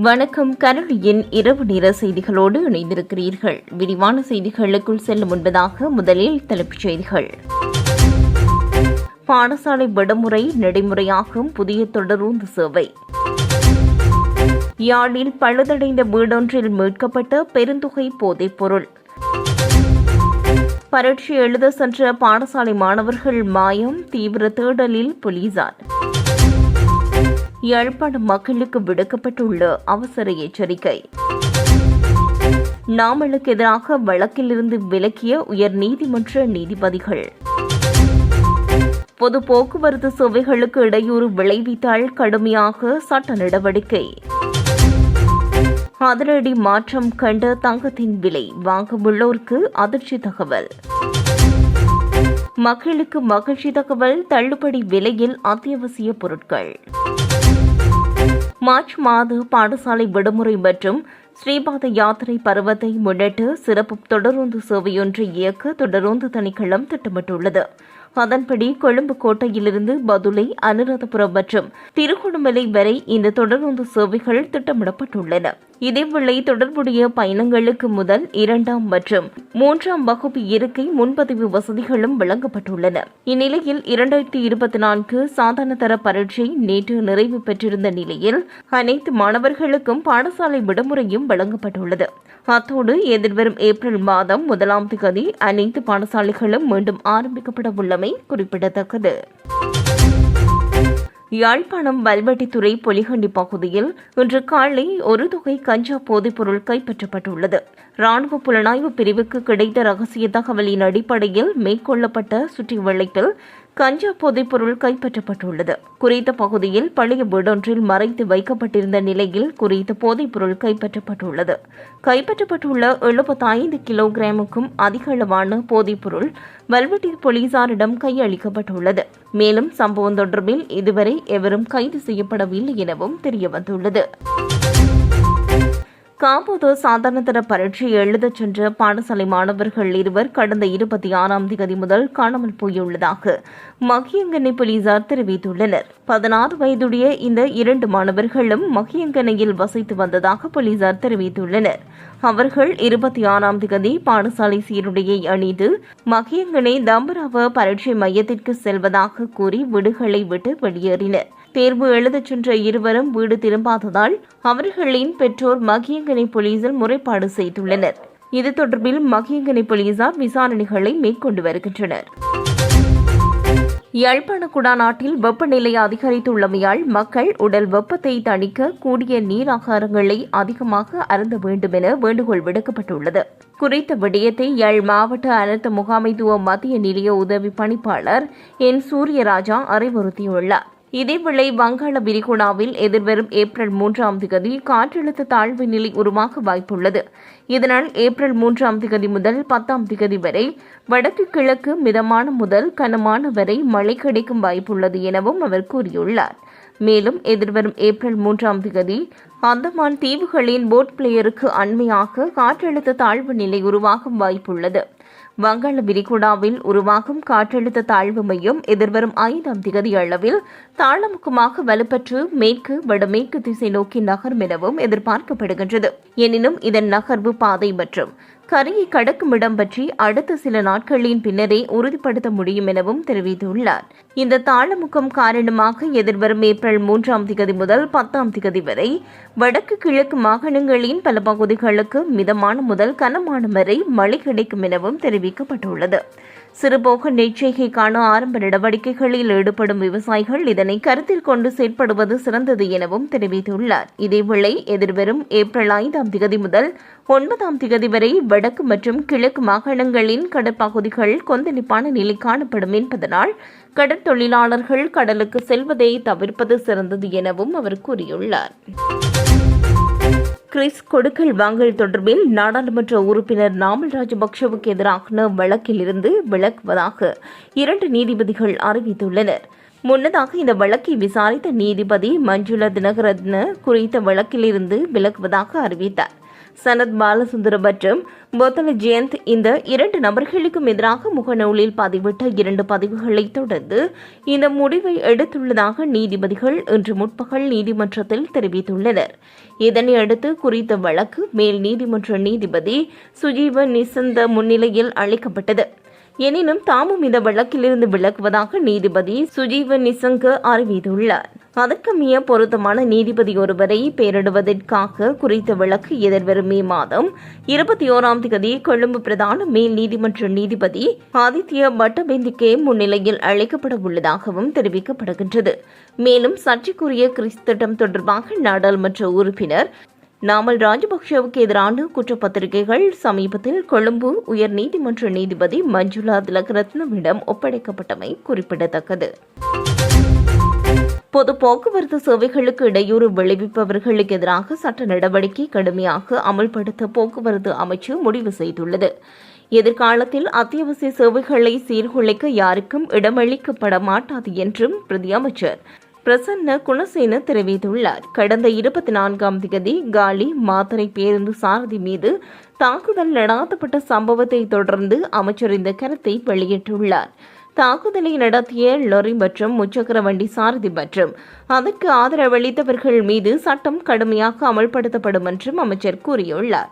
வணக்கம். கரளியின் இரவு நேர செய்திகளோடு இணைந்திருக்கிறீர்கள். விரிவான செய்திகளுக்குள் செல்லும் முன்பதாக முதலில் தலைப்புச் செய்திகள். பாடசாலை விடுமுறை நடைமுறையாகும். புதிய தொடரூந்து சேவை. யாழில் பழுதடைந்த வீடொன்றில் மீட்கப்பட்ட பெருந்தொகை போதைப்பொருள் பரீட்சை எழுத சென்ற பாடசாலை மாணவர்கள் மாயம். தீவிர தேடலில் போலீசார். யாழ்ப்பாண மக்களுக்கு விடுக்கப்பட்டுள்ள அவசர எச்சரிக்கை. நாமலுக்கு எதிராக வழக்கிலிருந்து விலக்கிய உயர் நீதிமன்ற நீதிபதிகள். பொது போக்குவரத்து சேவைகளுக்கு இடையூறு விளைவித்தால் கடுமையாக சட்ட நடவடிக்கை. அதிரடி மாற்றம் கண்ட தங்கத்தின் விலை வாங்க உள்ளோருக்கு அதிர்ச்சி தகவல். மக்களுக்கு மகிழ்ச்சி தகவல் தள்ளுபடி விலையில் அத்தியாவசிய பொருட்கள். மார்ச் மாத பாடசாலை விடுமுறை மற்றும் ஸ்ரீபாத யாத்திரை பருவத்தை முன்னிட்டு சிறப்பு தொடருந்து சேவையொன்றை இயக்க தொடருந்து தணிக்களம் திட்டமிட்டுள்ளது. அதன்படி கொழும்பு கோட்டையிலிருந்து பதுளை அனுராதபுரம் மற்றும் திருகோணமலை வரை இந்த தொடர்ந்து சேவைகள் திட்டமிடப்பட்டுள்ளன. இதேவேளை தொடர்புடைய பயணங்களுக்கு முதல் இரண்டாம் மற்றும் மூன்றாம் வகுப்பு இருக்கை முன்பதிவு வசதிகளும் வழங்கப்பட்டுள்ளன. இந்நிலையில் இரண்டாயிரத்தி இருபத்தி நான்கு சாதாரண தர பரீட்சை நேற்று நிறைவு பெற்றிருந்த நிலையில் அனைத்து மாணவர்களுக்கும் பாடசாலை விடுமுறையும் வழங்கப்பட்டுள்ளது. அத்தோடு எதிர்வரும் ஏப்ரல் மாதம் முதலாம் திகதி அனைத்து பாடசாலைகளும் மீண்டும் ஆரம்பிக்கப்பட உள்ளமை குறிப்பிடத்தக்கது. யாழ்ப்பாணம் வல்வெட்டித்துறை பொலிகண்டி பகுதியில் இன்று காலை ஒரு தொகை கஞ்சா போதைப்பொருள் கைப்பற்றப்பட்டுள்ளது. ராணுவ புலனாய்வு பிரிவுக்கு கிடைத்த ரகசிய தகவலின் அடிப்படையில் மேற்கொள்ளப்பட்ட சுற்றி வளைப்பில் கஞ்சா போதைப்பொருள் கைப்பற்றப்பட்டுள்ளது. குறித்த பகுதியில் பழைய வீடொன்றில் மறைத்து வைக்கப்பட்டிருந்த நிலையில் குறித்த போதைப்பொருள் கைப்பற்றப்பட்டுள்ளது. கைப்பற்றப்பட்டுள்ள எழுபத்தைந்து கிலோகிராமுக்கும் அதிக அளவான போதைப்பொருள் வல்வெட்டி போலீசாரிடம் கையளிக்கப்பட்டுள்ளது. மேலும் சம்பவம் தொடர்பில் இதுவரை எவரும் கைது செய்யப்படவில்லை எனவும் தெரியவந்துள்ளது. காபோது சாதாரணதர பரீட்சை எழுதச் சென்ற பாடசாலை மாணவர்கள் இருவர் கடந்த இருபத்தி ஆறாம் தேதி முதல் காணாமல் போயுள்ளதாக மகியங்கனை போலீசார் தெரிவித்துள்ளனர். பதினாறு வயதுடைய இந்த இரண்டு மாணவர்களும் மகியங்கனையில் வசித்து வந்ததாக போலீசார் தெரிவித்துள்ளனர். அவர்கள் இருபத்தி ஆறாம் தேதி பாடசாலை சீருடையை அணிந்து மகியங்கனை தம்பராவ பரீட்சை மையத்திற்கு செல்வதாக கூறி வீடுகளை விட்டு வெளியேறினர். தேர்வு எழுதச் சென்ற இருவரும் வீடு திரும்பாததால் அவர்களின் பெற்றோர் மகியங்கனை போலீசில் முறைப்பாடு செய்துள்ளனர். இது தொடர்பில் மகியங்கனை போலீசார் விசாரணைகளை மேற்கொண்டு வருகின்றனர். யாழ்ப்பாண குடாநாட்டில் வெப்பநிலை அதிகரித்துள்ளமையால் மக்கள் உடல் வெப்பத்தை தணிக்க கூடிய நீர் ஆகாரங்களை அதிகமாக அருந்த வேண்டும் என வேண்டுகோள் விடுக்கப்பட்டுள்ளது. குறித்த விடயத்தை யாழ் மாவட்ட அனர்த்த முகாமைத்துவ மத்திய நிலைய உதவி பணிப்பாளர் என் சூரியராஜா அறிவுறுத்தியுள்ளார். இதேவேளை வங்காள விரிகுடாவில் எதிர்வரும் ஏப்ரல் மூன்றாம் திகதி காற்றழுத்த தாழ்வு நிலை உருவாக வாய்ப்புள்ளது. இதனால் ஏப்ரல் மூன்றாம் திகதி முதல் பத்தாம் திகதி வரை வடக்கு கிழக்கு மிதமான முதல் கனமான வரை மழை கிடைக்கும் வாய்ப்புள்ளது எனவும் அவர் கூறியுள்ளார். மேலும் எதிர்வரும் ஏப்ரல் மூன்றாம் திகதி அந்தமான் தீவுகளின் போட் பிளேயருக்கு அண்மையாக காற்றழுத்த தாழ்வு நிலை உருவாகும் வாய்ப்புள்ளது. வங்காள விரிகுடாவில் உருவாகும் காற்றழுத்த தாழ்வு மையம் எதிர்வரும் ஐந்தாம் திகதி அளவில் தாளமுக்கமாக வலுப்பெற்று மேற்கு வடமேற்கு திசை நோக்கி நகரும் எனவும் எதிர்பார்க்கப்படுகின்றது. எனினும் இதன் நகர்வு பாதை மற்றும் கரையை கடக்கும் இடம் பற்றி அடுத்த சில நாட்களின் பின்னரே உறுதிப்படுத்த முடியும் எனவும் தெரிவித்துள்ளார். இந்த தாளமுகம் காரணமாக எதிர்வரும் ஏப்ரல் மூன்றாம் திகதி முதல் பத்தாம் திகதி வரை வடக்கு கிழக்கு மாகாணங்களின் பல பகுதிகளுக்கு மிதமான முதல் கனமான வரை மழை கிடைக்கும் எனவும் தெரிவிக்கப்பட்டுள்ளது. சிறுபோக நெற்செய்கைக்கான ஆரம்ப நடவடிக்கைகளில் ஈடுபடும் விவசாயிகள் இதனை கருத்தில் கொண்டு செயற்படுவது சிறந்தது எனவும் தெரிவித்துள்ளார். இதேவேளை எதிர்வரும் ஏப்ரல் ஐந்தாம் திகதி முதல் ஒன்பதாம் திகதி வரை வடக்கு மற்றும் கிழக்கு மாகாணங்களின் கடற்பகுதிகள் கொந்தளிப்பான நிலை காணப்படும் என்பதனால் கடற்தொழிலாளர்கள் கடலுக்கு செல்வதை தவிர்ப்பது சிறந்தது எனவும் அவர் கூறியுள்ளார். கிறிஸ் கொடுக்கல் வாங்கல் தொடர்பில் நாடாளுமன்ற உறுப்பினர் நாமல் ராஜபக்சவுக்கு எதிரான வழக்கில் இருந்து விலக்குவதாக இரண்டு நீதிபதிகள் அறிவித்துள்ளனர். முன்னதாக இந்த வழக்கை விசாரித்த நீதிபதி மஞ்சுளா தினகரத்ன குறித்த வழக்கிலிருந்து விலக்குவதாக அறிவித்தார். சனத் பாலசுந்தர மற்றும் பொத்தல ஜெயந்த் இந்த இரண்டு நபர்களுக்கும் எதிராக முகநூலில் பதிவிட்ட இரண்டு பதிவுகளை தொடர்ந்து இந்த முடிவை எடுத்துள்ளதாக நீதிபதிகள் இன்று முற்பகல் நீதிமன்றத்தில் தெரிவித்துள்ளனர். இதனையடுத்து குறித்த வழக்கு மேல் நீதிமன்ற நீதிபதி சுஜீவ நிசந்த முன்னிலையில் அளிக்கப்பட்டது. எனினும் தாமும் இந்த வழக்கிலிருந்து விலகுவதாக நீதிபதி சுஜீவ நிசங்க அறிவித்துள்ளார். அதற்கமைய பொருத்தமான நீதிபதி ஒருவரை பெயரிடுவதற்காக குறித்த வழக்கு எதிர்வரும் மே மாதம் இருபத்தி ஓராம் தேதி கொழும்பு பிரதான மேல் நீதிமன்ற நீதிபதி ஆதித்ய பட்டபிந்திக்கே முன்னிலையில் அழைக்கப்பட உள்ளதாகவும் தெரிவிக்கப்படுகின்றது. மேலும் சர்ச்சைக்குரிய கிறிஸ் திட்டம் தொடர்பாக நாடாளுமன்ற உறுப்பினர் நாமல் ராஜபக்சேவுக்கு எதிரான குற்றப்பத்திரிகைகள் சமீபத்தில் கொழும்பு உயர் நீதிமன்ற நீதிபதி மஞ்சுளா திலகரத்னவிடம் ஒப்படைக்கப்பட்டமை குறிப்பிடத்தக்கது. பொது போக்குவரத்து சேவைகளுக்கு இடையூறு விளைவிப்பவர்களுக்கு எதிராக சட்ட நடவடிக்கை கடுமையாக அமல்படுத்த போக்குவரத்து அமைச்சு முடிவு செய்துள்ளது. எதிர்காலத்தில் அத்தியாவசிய சேவைகளை சீர்குலைக்க யாருக்கும் இடமளிக்கப்பட மாட்டாது என்றும் பிரதி அமைச்சர் பிரசன்ன குணசேன தெரிவித்துள்ளார். கடந்த இருபத்தி நான்காம் தேதி காலி மாத்தரை பேருந்து சாரதி மீது தாக்குதல் நடாத்தப்பட்ட சம்பவத்தை தொடர்ந்து அமைச்சர் இந்த கருத்தை வெளியிட்டுள்ளார். தாக்குதலை நடத்திய லொரி மற்றும் முச்சக்கர வண்டி சாரதி மற்றும் அதற்கு ஆதரவளித்தவர்கள் மீது சட்டம் கடுமையாக அமல்படுத்தப்படும் என்றும் அமைச்சர் கூறியுள்ளார்.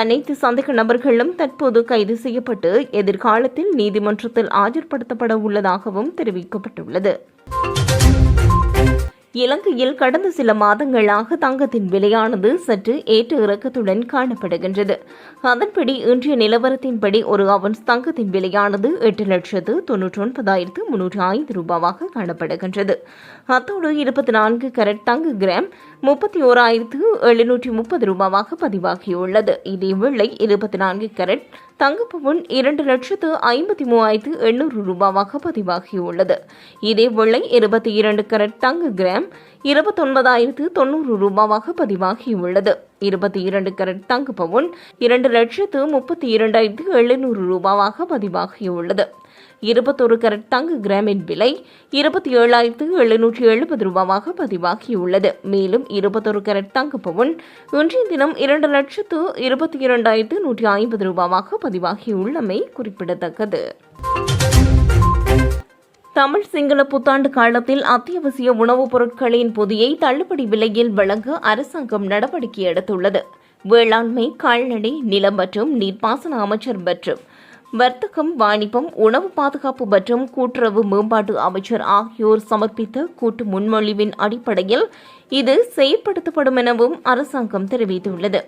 அனைத்து சந்தேக நபர்களும் தற்போது கைது செய்யப்பட்டு எதிர்காலத்தில் நீதிமன்றத்தில் ஆஜர்படுத்தப்பட உள்ளதாகவும் தெரிவிக்கப்பட்டுள்ளது. இலங்கையில் கடந்த சில மாதங்களாக தங்கத்தின் விலையானது சற்று ஏற்ற இறக்கத்துடன் காணப்படுகின்றது. அதன்படி இன்றைய நிலவரத்தின்படி ஒரு அவன்ஸ் தங்கத்தின் விலையானது எட்டு லட்சத்து தொன்னூற்றி ஒன்பதாயிரத்து முன்னூற்றி ஐந்து ரூபாவாக காணப்படுகின்றது. அத்தோடு இருபத்தி நான்கு கரட் தங்க கிராம் முப்பத்தி ஓராயிரத்து எழுநூற்றி முப்பது ரூபாவாக பதிவாகியுள்ளது. இதேவேளை இருபத்தி நான்கு கரட் தங்கப்பவுன் இரண்டு லட்சத்து ஐம்பத்தி மூவாயிரத்து எண்ணூறு ரூபாவாக பதிவாகியுள்ளது. இதேவேளை இருபத்தி இரண்டு கரட் தங்க கிராம் இருபத்தொன்பதாயிரத்து தொண்ணூறு ரூபாவாக பதிவாகியுள்ளது. இருபத்தி இரண்டு கரட் தங்க பவுன் இரண்டு லட்சத்து முப்பத்தி இரண்டாயிரத்து எழுநூறு ரூபாவாக பதிவாகியுள்ளது. இருபத்தொரு கரட் தங்க கிராமின் விலை இருபத்தி ஏழாயிரத்து எழுநூற்றி எழுபது ரூபாவாக பதிவாகியுள்ளது. மேலும் இருபத்தொரு கரட் தங்க பவுன் இன்றைய தினம் இரண்டு லட்சத்து இருபத்தி இரண்டாயிரத்து நூற்றி ஐம்பது ரூபாவாக பதிவாகியுள்ளமை குறிப்பிடத்தக்கது. தமிழ் சிங்கள புத்தாண்டு காலத்தில் அத்தியாவசிய உணவுப் பொருட்களின் பொதியை தள்ளுபடி விலையில் வழங்க அரசாங்கம் நடவடிக்கை எடுத்துள்ளது. வேளாண்மை கால்நடை நிலம் மற்றும் நீர்ப்பாசன அமைச்சர் மற்றும் வர்த்தகம் வாணிபம் உணவு பாதுகாப்பு மற்றும் கூட்டுறவு மேம்பாட்டு அமைச்சர் ஆகியோர் சமர்ப்பித்த கூட்டு முன்மொழிவின் அடிப்படையில் இது செயற்படுத்தப்படும் எனவும் அரசாங்கம் தெரிவித்துள்ளது.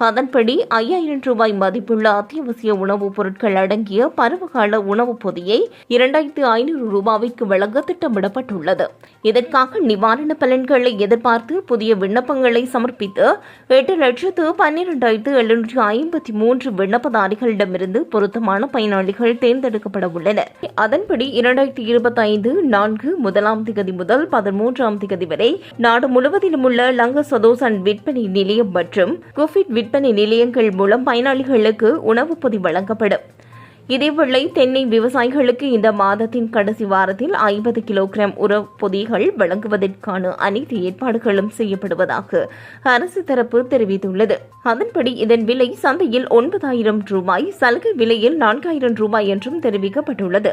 அதன்படி ஐயாயிரம் ரூபாய் மதிப்புள்ள அத்தியாவசிய உணவுப் பொருட்கள் அடங்கிய பருவகால உணவுப் பொதியை இரண்டாயிரத்து ஐநூறு ரூபாய்க்கு வழங்க திட்டமிடப்பட்டுள்ளது. இதற்காக நிவாரண பலன்களை எதிர்பார்த்து புதிய விண்ணப்பங்களை சமர்ப்பித்து எட்டு லட்சத்து பன்னிரண்டாயிரத்து எழுநூற்று ஐம்பத்தி மூன்று விண்ணப்பதாரிகளிடமிருந்து பொருத்தமான பயனாளிகள் தேர்ந்தெடுக்கப்பட உள்ளனர் அதன்படி இரண்டாயிரத்தி இருபத்தி ஐந்து நான்கு முதலாம் திகதி முதல் பதிமூன்றாம் திகதி வரை நாடு முழுவதிலும் உள்ள லங்க சதோசன் விற்பனை நிலையம் மற்றும் குஃபிட் விற்பனை நிலையங்கள் மூலம் பயனாளிகளுக்கு உணவுப் பொதி வழங்கப்படும். இதேவேளை தென்னை விவசாயிகளுக்கு இந்த மாதத்தின் கடைசி வாரத்தில் ஐம்பது கிலோகிராம் உர பொதிகள் வழங்குவதற்கான அனைத்து ஏற்பாடுகளும் செய்யப்படுவதாக அரசு தரப்பு தெரிவித்துள்ளது. அதன்படி இதன் விலை சந்தையில் ஒன்பதாயிரம் ரூபாய் சலுகை விலையில் நான்காயிரம் ரூபாய் என்றும் தெரிவிக்கப்பட்டுள்ளது.